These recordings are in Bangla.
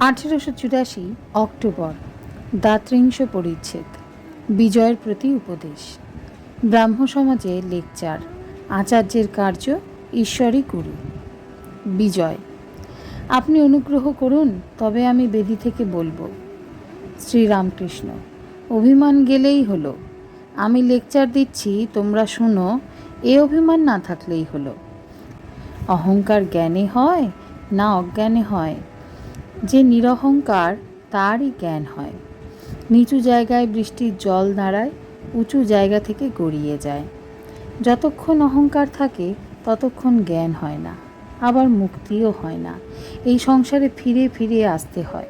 আঠেরোশো চুরাশি অক্টোবর দাত্রিংশ পরিচ্ছেদ, বিজয়ের প্রতি উপদেশ। ব্রাহ্ম সমাজে লেকচার, আচার্যের কার্য, ঈশ্বরই গুরু। বিজয়। আপনি অনুগ্রহ করুন, তবে আমি বেদি থেকে বলব, শ্রীরামকৃষ্ণ, অভিমান গেলেই হলো। আমি লেকচার দিচ্ছি, তোমরা শুনো, এ অভিমান না থাকলেই হলো। অহংকার জ্ঞানে হয়, না অজ্ঞানে হয়। যে নিরহংকার, তারই জ্ঞান হয়। নিচু জায়গায় বৃষ্টির জল দাঁড়ায় উঁচু জায়গা থেকে গড়িয়ে যায়। যতক্ষণ অহংকার থাকে, ততক্ষণ জ্ঞান হয় না। আবার মুক্তিও হয় না। এই সংসারে ফিরে ফিরে আসতে হয়।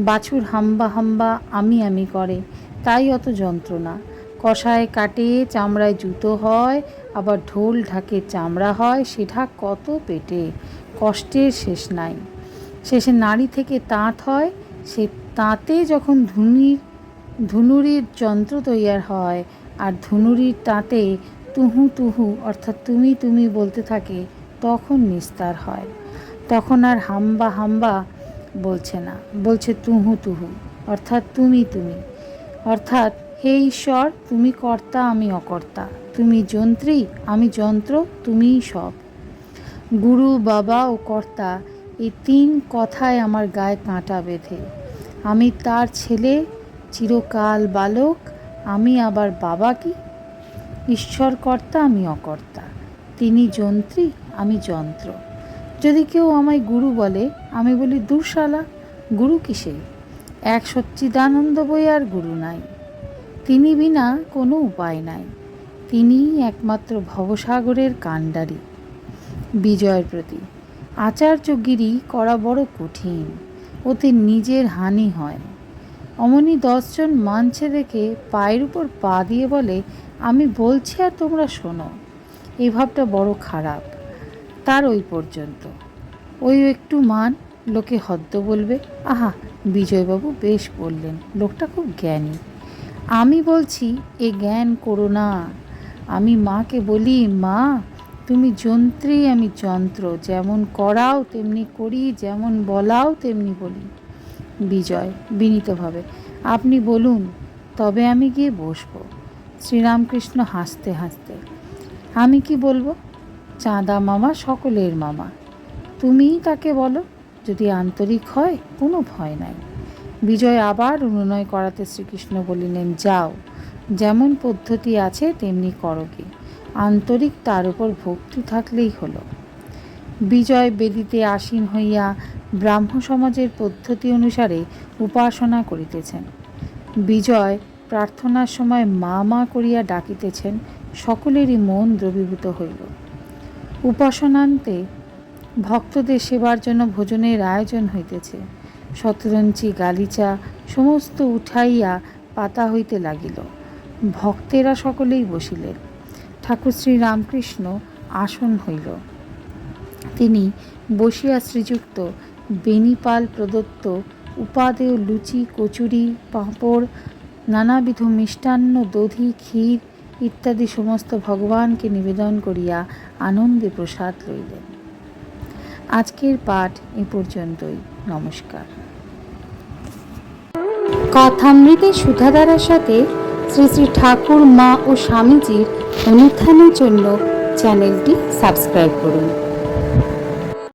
বাছুর হাম্বা হাম্বা আমি আমি করে, তাই অত যন্ত্রণা। কষায় কাটে, চামড়ায় জুতো হয়, আবার ঢোল ঢাকে চামড়া হয় সেটা কত পেটে? কষ্টের শেষ নাই। শেষে নাড়ি থেকে তাঁত হয়। সে তাঁতে যখন ধুনির ধুনুরির যন্ত্র তৈয়ার হয় আর ধুনুরির তাঁতে তুহু তুহু অর্থাৎ তুমি তুমি বলতে থাকে, তখন নিস্তার হয়। তখন আর হাম্বা হাম্বা বলছে না, বলছে তুহু তুহু অর্থাৎ তুমি তুমি। অর্থাৎ, হে ঈশ্বর, তুমি কর্তা, আমি অকর্তা। তুমি যন্ত্রী, আমি যন্ত্র, তুমিই সব। গুরু, বাবা ও কর্তা এই তিন কথায় আমার গায়ে কাঁটা বেঁধে। আমি তার ছেলে, চিরকাল বালক, আমি আবার বাবা কি? ঈশ্বর কর্তা আমি অকর্তা। তিনি যন্ত্রী, আমি যন্ত্র। যদি কেউ আমায় গুরু বলে, আমি বলি, দুঃশালা, গুরু কিসে? এক সচ্চিদানন্দ বই আর গুরু নাই। তিনি বিনা কোনো উপায় নাই। তিনিই একমাত্র ভবসাগরের কাণ্ডারি। বিজয়ের প্রতি। আচার্যগিরি করা বড় কঠিন ওতে নিজের হানি হয়। অমনি দশজন মানছে দেখে পায়ের উপর পা দিয়ে বলে, আমি বলছি আর তোমরা শোনো এই ভাবটা বড় খারাপ। তার ওই পর্যন্ত। ওই একটু মান, লোকে হদ্দ বলবে, আহা, বিজয়বাবু বেশ বললেন, লোকটা খুব জ্ঞানী। আমি বলছি, এ জ্ঞান করো না। আমি মাকে বলি, মা তুমি যন্ত্রী আমি যন্ত্র, যেমন করাও তেমনি করি, যেমন বলাও তেমনি বলি। বিজয়, বিনীতভাবে, আপনি বলুন, তবে আমি গিয়ে বসবো। শ্রীরামকৃষ্ণ হাসতে হাসতে, আমি কি বলব? চাঁদা মামা সকলের মামা। তুমিই তাকে বলো, যদি আন্তরিক হয়, কোনো ভয় নাই। বিজয় আবার অনুনয় করাতে শ্রীকৃষ্ণ বলিলেন, যাও, যেমন পদ্ধতি আছে তেমনি করো কি আন্তরিক তার উপর ভক্তি থাকলেই হলো। বিজয় বেদিতে আসীন হইয়া ব্রাহ্ম সমাজের পদ্ধতি অনুসারে উপাসনা করিতেছেন। বিজয় প্রার্থনার সময় মা মা করিয়া ডাকিতেছেন, সকলেরই মন দ্রবীভূত হইল। উপাসনান্তে ভক্তদের সেবার জন্য ভোজনের আয়োজন হইতেছে। শতরঞ্চি গালিচা সমস্ত উঠাইয়া পাতা হইতে লাগিল। ভক্তেরা সকলেই বসিলেন। ঠাকুর শ্রী রামকৃষ্ণ আসন হইল। তিনি বসিয়া শ্রীযুক্ত বেনিপাল প্রদত্ত উপাদেয় লুচি, কচুরি, পাঁপড়, নানাবিধ মিষ্টান্ন, দধি, ক্ষীর ইত্যাদি সমস্ত ভগবানকে নিবেদন করিয়া আনন্দে প্রসাদ লইলেন। আজকের পাঠ এ পর্যন্তই। নমস্কার। কথামৃতের সুধাধারার সাথে শ্রী শ্রী ঠাকুর মা ও স্বামীজির অনুত্থানের জন্য চ্যানেলটি সাবস্ক্রাইব করুন।